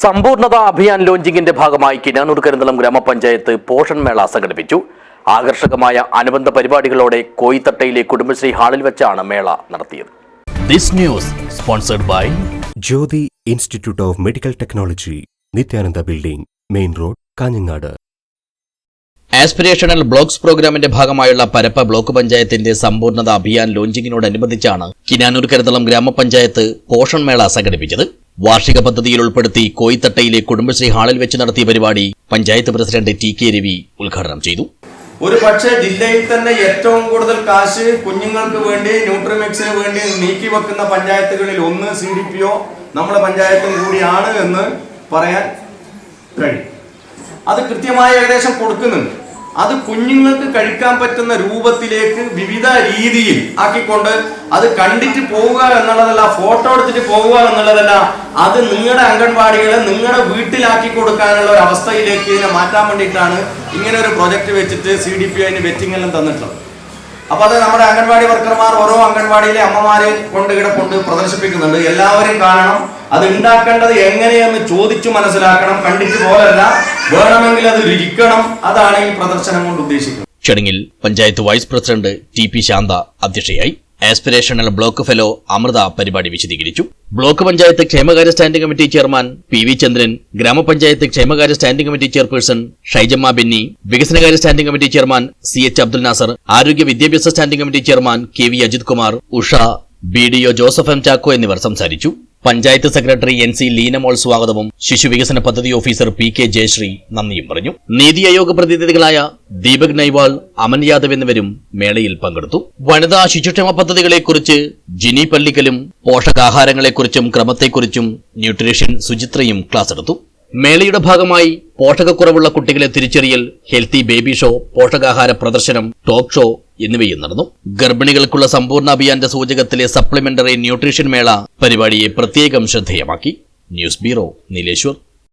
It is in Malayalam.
സമ്പൂർണത അഭിയാൻ ലോഞ്ചിങ്ങിന്റെ ഭാഗമായി കിനാനൂർ കരിന്തളം ഗ്രാമപഞ്ചായത്ത് പോഷൺ മേള സംഘടിപ്പിച്ചു. ആകർഷകമായ അനുബന്ധ പരിപാടികളോടെ കോയിത്തട്ടയിലെ കുടുംബശ്രീ ഹാളിൽ വെച്ചാണ് മേള നടത്തിയത്. This news sponsored by Jyothi institute of medical technology Nithyananda building main road Kanhangad. Aspirational blocks പ്രോഗ്രാമിന്റെ ഭാഗമായുള്ള പരപ്പ ബ്ലോക്ക് പഞ്ചായത്തിന്റെ സമ്പൂർണത അഭിയാൻ ലോഞ്ചിങ്ങിനോടനുബന്ധിച്ചാണ് കിനാനൂർ കരുതളം ഗ്രാമപഞ്ചായത്ത് പോഷൺ മേള സംഘടിപ്പിച്ചത്. വാർഷിക പദ്ധതിയിൽ ഉൾപ്പെടുത്തി കോയിത്തട്ടയിലെ കുടുംബശ്രീ ഹാളിൽ വെച്ച് നടത്തിയ പരിപാടി panchayat president T K Ravi ഉദ്ഘാടനം ചെയ്തു. ഒരു പക്ഷേ ജില്ലയിൽ തന്നെ ഏറ്റവും കൂടുതൽ കാശ് കുഞ്ഞുങ്ങൾക്ക് വേണ്ടി ന്യൂട്രിമിക്സിന് വേണ്ടി നീക്കി വെക്കുന്ന പഞ്ചായത്തുകളിൽ ഒന്ന് സി ഡി പി ഒ നമ്മുടെ പഞ്ചായത്തും കൂടിയാണ് എന്ന് പറയാൻ കഴിയും. അത് കൃത്യമായ ഏകദേശം കൊടുക്കുന്നുണ്ട്. അത് കുഞ്ഞുങ്ങൾക്ക് കഴിക്കാൻ പറ്റുന്ന രൂപത്തിലേക്ക് വിവിധ രീതിയിൽ ആക്കിക്കൊണ്ട് അത് കണ്ടിട്ട് പോവുക എന്നുള്ളതല്ല ഫോട്ടോ എടുത്തിട്ട് പോവുക എന്നുള്ളതല്ല അത് നിങ്ങളുടെ അംഗൻവാടികളെ നിങ്ങളുടെ വീട്ടിലാക്കി കൊടുക്കാനുള്ള ഒരു അവസ്ഥയിലേക്ക് ഇതിനെ മാറ്റാൻ വേണ്ടിയിട്ടാണ് ഇങ്ങനെ ഒരു പ്രൊജക്ട് വെച്ചിട്ട് സി ഡി പി ഐന് വെറ്റിംഗ് എല്ലാം തന്നിട്ടുള്ളത്. അപ്പൊ അത് നമ്മുടെ അംഗൻവാടി വർക്കർമാർ ഓരോ അംഗൻവാടിയിലെ അമ്മമാരെ കൊണ്ട് ഇവിടെ കൊണ്ട് പ്രദർശിപ്പിക്കുന്നുണ്ട്. എല്ലാവരും കാണണം അത് ഉണ്ടാക്കേണ്ടത് എങ്ങനെയെന്ന് ചോദിച്ചു മനസ്സിലാക്കണം കണ്ടിട്ട് പോലല്ല വേണമെങ്കിൽ അത് അതാണ് ഈ പ്രദർശനം കൊണ്ട് ഉദ്ദേശിക്കുന്നത്. ചടങ്ങിൽ panchayat vice president T P Shantha അധ്യക്ഷയായി ആസ്പിരേഷണൽ ബ്ലോക്ക് ഫെലോ അമൃത പരിപാടി വിശദീകരിച്ചു. ബ്ലോക്ക് പഞ്ചായത്ത് ക്ഷേമകാര്യ standing committee chairman P V Chandran ഗ്രാമപഞ്ചായത്ത് ക്ഷേമകാര്യ standing committee chairperson Shaijamma Binny വികസനകാര്യ standing committee chairman C H Abdul Nasser ആരോഗ്യ വിദ്യാഭ്യാസ standing committee chairman K V Ajith Kumar Usha B D O Joseph M Chacko എന്നിവർ സംസാരിച്ചു. Panchayat secretary N C Leenamol സ്വാഗതവും ശിശുവികസന പദ്ധതി ഓഫീസർ പി കെ ജയശ്രീ നന്ദിയും പറഞ്ഞു. നീതി ആയോഗ് പ്രതിനിധികളായ ദീപക് നൈവാൾ അമൻ യാദവ് എന്നിവരും മേളയിൽ പങ്കെടുത്തു. വനിതാ ശിശുക്ഷേമ പദ്ധതികളെക്കുറിച്ച് ജിനി പള്ളിക്കലും പോഷകാഹാരങ്ങളെക്കുറിച്ചും ക്രമത്തെക്കുറിച്ചും ന്യൂട്രീഷ്യൻ സുചിത്രയും ക്ലാസ് എടുത്തു. മേളയുടെ ഭാഗമായി പോഷകക്കുറവുള്ള കുട്ടികളെ തിരിച്ചറിയൽ ഹെൽത്തി ബേബി ഷോ പോഷകാഹാര പ്രദർശനം ടോക്ക് ഷോ എന്നിവയും നടന്നു. ഗർഭിണികൾക്കുള്ള സമ്പൂർണ അഭിയാന്റെ സൂചകത്തിലെ സപ്ലിമെന്ററി ന്യൂട്രീഷൻ മേള പരിപാടിയെ പ്രത്യേകം ശ്രദ്ധേയമാക്കി. News bureau Nileshwar.